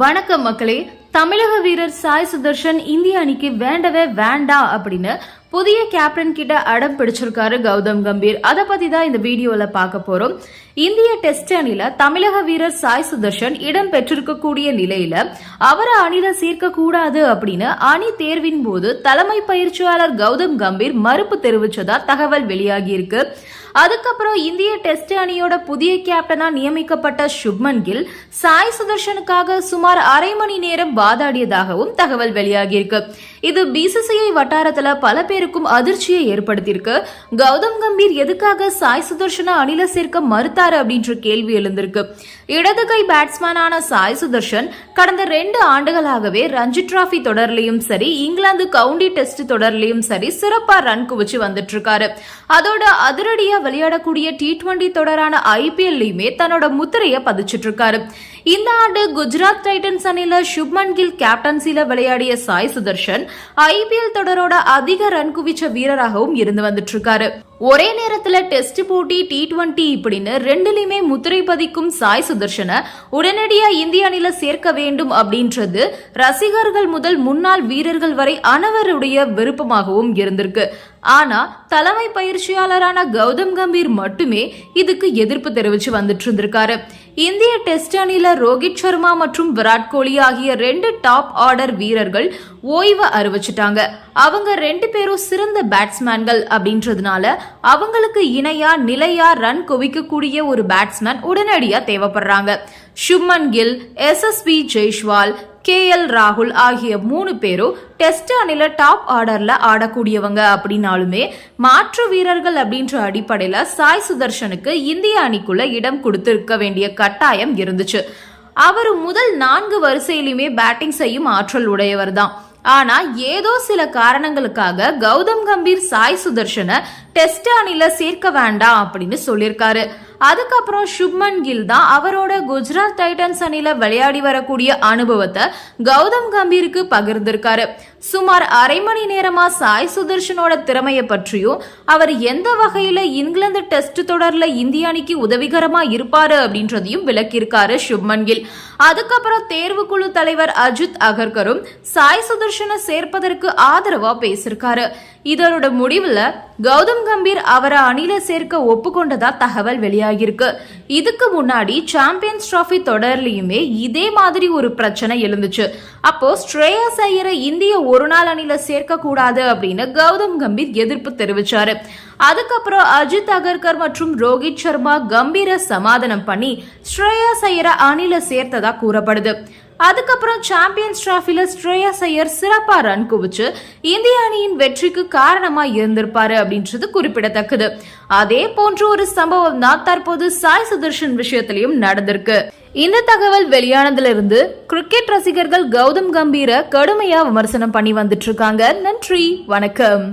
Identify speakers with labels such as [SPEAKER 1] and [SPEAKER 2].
[SPEAKER 1] வணக்கம் மக்களே. தமிழக வீரர் சாய் சுதர்ஷன் இந்திய அணிக்கு வேண்டவே வேண்டாம் அப்படின்னு புதிய கேப்டன் கிட்ட அடம் பிடிச்சிருக்காரு கௌதம் கம்பீர். அதை பத்தி தான் இந்த வீடியோல பார்க்க போறோம். இந்திய டெஸ்ட் அணில தமிழக வீரர் சாய் சுதர்ஷன் இடம் பெற்றிருக்கக்கூடிய நிலையில அவரை அணில சேர்க்க கூடாது அப்படின்னு அணி தேர்வின் போது தலைமை பயிற்சியாளர் கௌதம் கம்பீர் மறுப்பு தெரிவிச்சதா தகவல் வெளியாகி இருக்கு. அதுக்கப்புறம் இந்திய டெஸ்ட் அணியோட புதிய கேப்டனா நியமிக்கப்பட்ட சுப்மன் கில் சாய் சுதர்ஷனுக்காக சுமார் அரை மணி நேரம் வாதாடியதாகவும் தகவல் வெளியாகியிருக்கு. இது பிசிசிஐ வட்டாரத்துல பல பேருக்கும் அதிர்ச்சியை ஏற்படுத்தியிருக்கு. கௌதம் கம்பீர் எதுக்காக சாய் சுதர்ஷனை அணில சேர்க்க மறுத்தாரு அப்படின்ற கேள்வி எழுந்திருக்கு. இடது கை பேட்ஸ்மேனான சாய் சுதர்ஷன் கடந்த ரெண்டு ஆண்டுகளாகவே ரஞ்சி டிராபி தொடர்லயும் சரி இங்கிலாந்து கவுண்டி டெஸ்ட் தொடர்லயும் சரி சிறப்பா ரன் குவிச்சு வந்துட்டு இருக்காரு. அதோட அதிரடியா விளையாடக்கூடிய டி டுவெண்டி தொடரான ஐபிஎல்லையுமே தன்னோட முத்திரையை பதிச்சிட்டு இருக்காரு. இந்த ஆண்டு குஜராத் டைட்டன்ஸ் அணியில சுப்மன் கில் கேப்டன்சில விளையாடிய சாய் சுதர்ஷன் ஐபிஎல் தொடரோட அதிக ரன் குவிச்ச வீரராகவும் இருந்து வந்துட்டு இருக்காரு ஒரே நேரத்துல டெஸ்ட் போட்டி டி டுவெண்டி இப்படின்னு ரெண்டுலயுமே முத்திரை பதிக்கும் சாய் சுதர்ஷனை உடனடியா இந்திய அணில சேர்க்க வேண்டும் அப்படின்றது ரசிகர்கள் முதல் முன்னாள் வீரர்கள் வரை அனைவருடைய விருப்பமாகவும் இருந்திருக்கு. ஆனா தலைமை பயிற்சியாளரான கௌதம் கம்பீர் மட்டுமே இதுக்கு எதிர்ப்பு தெரிவிச்சு வந்துட்டு இருந்திருக்காரு இந்திய டெஸ்ட் அணியில ரோஹித் சர்மா மற்றும் விராட் கோலி ஆகிய ரெண்டு டாப் ஆர்டர் வீரர்கள் ஓய்வு அறிவிச்சிட்டாங்க. அவங்க ரெண்டு பேரும் சிறந்த பேட்ஸ்மேன்கள் அப்படின்றதுனால அவங்களுக்கு இணையா நிலையா ரன் குவிக்கக்கூடிய ஒரு பேட்ஸ்மேன் உடனடியா தேவைப்படுறாங்க. Shubman Gill S S B Jaiswal K L ராகுல் ஆகிய மூணு பேரும் டெஸ்ட் அணில டாப் ஆர்டர்ல ஆடக்கூடியவங்க அப்படின்னாலுமே மாற்று வீரர்கள் அப்படின்ற அடிப்படையில சாய் சுதர்ஷனுக்கு இந்திய அணிக்குள்ள இடம் கொடுத்திருக்க வேண்டிய கட்டாயம் இருந்துச்சு. அவர் முதல் நான்கு வரிசையிலுமே பேட்டிங் செய்யும் ஆற்றல் உடையவர் தான். ஆனா ஏதோ சில காரணங்களுக்காக கௌதம் கம்பீர் சாய் சுதர்ஷனை டெஸ்ட் அணில சேர்க்க வேண்டாம் அப்படின்னு சொல்லியிருக்காரு. அதுக்கப்புறம் சுப்மன் கில் தான் அவரோட குஜராத் டைட்டன்ஸ் அணியில விளையாடி வரக்கூடிய அனுபவத்தை கௌதம் கம்பீருக்கு பகிர்ந்திருக்காரு. சுமார் அரை மணி நேரமா சாய் சுதர்ஷனோட திறமையை பற்றியும் அவர் எந்த வகையில இங்கிலாந்து டெஸ்ட் தொடர்ல இந்திய அணிக்கு உதவிகரமா இருப்பாரு அப்படின்றதையும் விளக்கியிருக்காரு சுப்மன் கில். அதுக்கப்புறம் தேர்வுக்குழு தலைவர் அஜித் அகர்கரும் சாய் சுதர்ஷனை சேர்ப்பதற்கு ஆதரவா பேசியிருக்காரு. இதனோட முடிவுல கௌதம் கம்பீர் அவரை அணில சேர்க்க ஒப்புக்கொண்டதா தகவல் வெளியாகிருக்கு இதுக்கு முன்னாடி சாம்பியன்ஸ் டிராஃபி தொடர்லயுமே இதே மாதிரி ஒரு பிரச்சனை எழுந்துச்சு. அப்போ ஸ்ரேயஸ் ஐயரை இந்திய ஒரு நாள் அணில சேர்க்க கூடாது அப்படின்னு கௌதம் கம்பீர் எதிர்ப்பு தெரிவிச்சாரு. அதுக்கப்புறம் அஜித் அகர்கர் மற்றும் ரோஹித் சர்மா கம்பீர சமாதானம் பண்ணி ஸ்ரேயா ஐயரை அணில சேர்த்ததா கூறப்படுது. அதுக்கப்புறம் சாம்பியன்ஸ் டிராஃபில ஸ்ரேயஸ் ஐயர் சிறப்பா ரன் குவிச்சு இந்திய அணியின் வெற்றிக்கு காரணமா இருந்திருப்பாரு அப்படின்றது குறிப்பிடத்தக்கது. அதே போன்ற ஒரு சம்பவம் தான் தற்போது சாய் சுதர்ஷன் விஷயத்திலையும் நடந்திருக்கு. இந்த தகவல் வெளியானதுல இருந்து கிரிக்கெட் ரசிகர்கள் கௌதம் கம்பீர கடுமையா விமர்சனம் பண்ணி வந்துட்டு இருக்காங்க. நன்றி வணக்கம்.